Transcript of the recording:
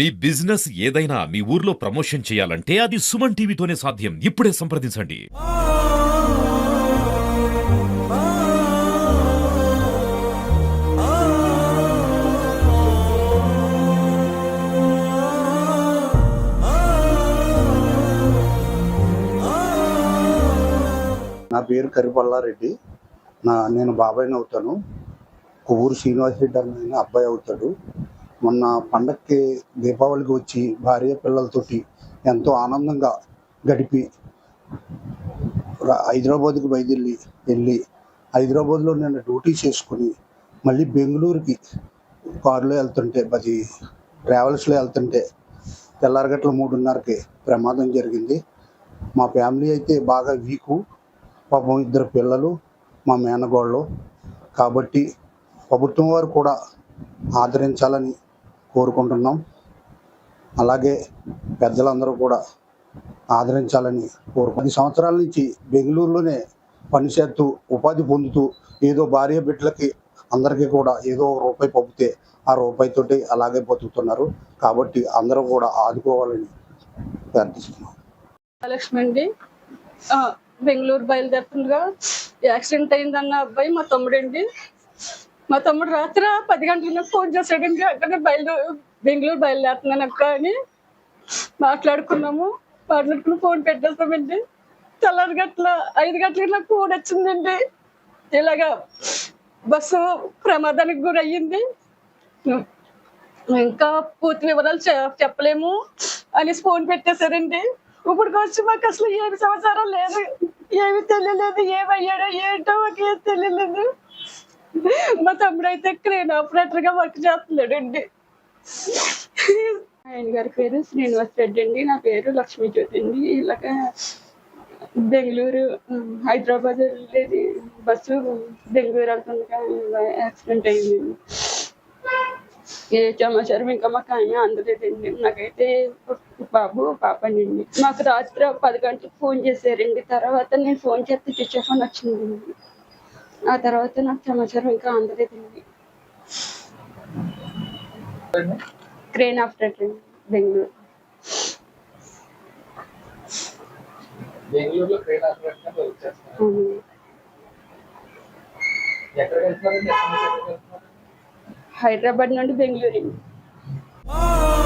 మీ business ఏదైనా మీ ఊర్లో promotion చేయాలంటే అది సుమన్ టీవీతోనే సాధ్యం. ఇప్పుడే సంప్రదించండి. నా పేరు కరిపల్లారెడ్డి. నా నేను బాబాయ్ని అవుతాను. ఊరు శ్రీనివాస్ రెడ్డి అన్న అబ్బాయి అవుతాడు. మొన్న పండక్కి దీపావళికి వచ్చి భార్య పిల్లలతోటి ఎంతో ఆనందంగా గడిపి హైదరాబాద్కి బయలుదేరి వెళ్ళి హైదరాబాద్లో నేను డ్యూటీ చేసుకుని మళ్ళీ బెంగళూరుకి కారులో వెళ్తుంటే అది ట్రావెల్స్లో వెళ్తుంటే తెల్లారగట్ల మూడున్నరకి ప్రమాదం జరిగింది. మా ఫ్యామిలీ అయితే బాగా వీకు. పాపం ఇద్దరు పిల్లలు మా మేనగోళ్ళు. కాబట్టి ప్రభుత్వం వారు కూడా ఆదరించాలని కోరుకుంటున్నాం. అలాగే పెద్దలందరూ కూడా ఆదరించాలని కోరు పది సంవత్సరాల నుంచి బెంగళూరులోనే పనిచేస్తూ ఉపాధి పొందుతూ ఏదో భార్య బిడ్డలకి అందరికీ కూడా ఏదో ఒక రూపాయి పంపితే ఆ రూపాయితోటి అలాగే బతుకుతున్నారు. కాబట్టి అందరూ కూడా ఆదుకోవాలని ప్రార్థిస్తున్నాం. లక్ష్మి అండి. బెంగళూరు బయలుదేరుతుండగా యాక్సిడెంట్ అయిందన్న అబ్బాయి మా తమ్ముడండి. మా తమ్ముడు రాత్రి పది గంటల ఫోన్ చేశాడండి అక్కడ బయలు బెంగళూరు బయలుదేరుతున్నాను అక్క అని మాట్లాడుకున్నాము. మాట్లాడుకుని ఫోన్ పెట్టేస్తామండి. తెల్లారి గట్ల ఐదు గంటలకి నాకు ఫోన్ వచ్చిందండి. ఇలాగా బస్సు ప్రమాదానికి గురయ్యింది ఇంకా పూర్తి వివరాలు చెప్పలేము అని ఫోన్ పెట్టేశారండి. ఇప్పుడు వచ్చి మాకు అసలు ఏమి సమాచారం లేదు. ఏమి తెలియలేదు ఏమయ్యాడో ఏంటో మాకు ఏం తెలియలేదు. మా తమ్ముడు అయితే క్రేన్ ఆపరేటర్గా వర్క్ చేస్తున్నాడండి ఆయన గారి పేరు శ్రీనివాస్ రెడ్డి అండి. నా పేరు లక్ష్మీ జ్యోతి అండి. ఇలాగ బెంగళూరు హైదరాబాద్ వెళ్ళేది బస్సు బెంగళూరు వెళ్తుండగా యాక్సిడెంట్ అయింది. ఏ సమాచారం ఇంకా మాకు ఆయన అందలేదండి. నాకైతే బాబు పాపనండి మాకు రాత్రి పది గంటలకు ఫోన్ చేశారండి. తర్వాత నేను ఫోన్ చేస్తే టీచర్ ఫోన్ వచ్చిందండి. ఆ తర్వాత నాకు సమాచారం ఇంకా అందలేదండి క్రేన్ బెంగళూరు బెంగళూరులో ట్రైన్ వెళ్తున్నారు? హైదరాబాద్ నుండి బెంగళూరు. ఆ